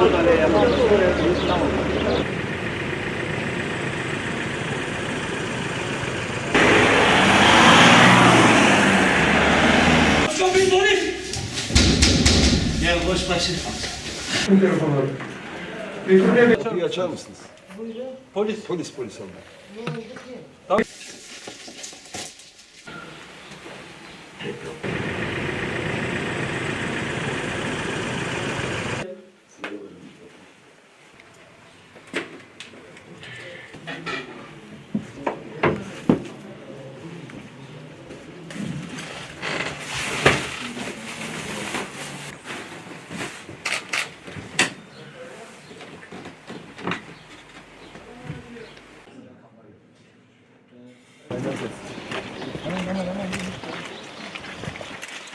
Gel boş başı. Mikrofon alın. Mikrofonu açar mısınız? Buyurun. Polis. Polis polis alın. Ne oldu ki? Tamam.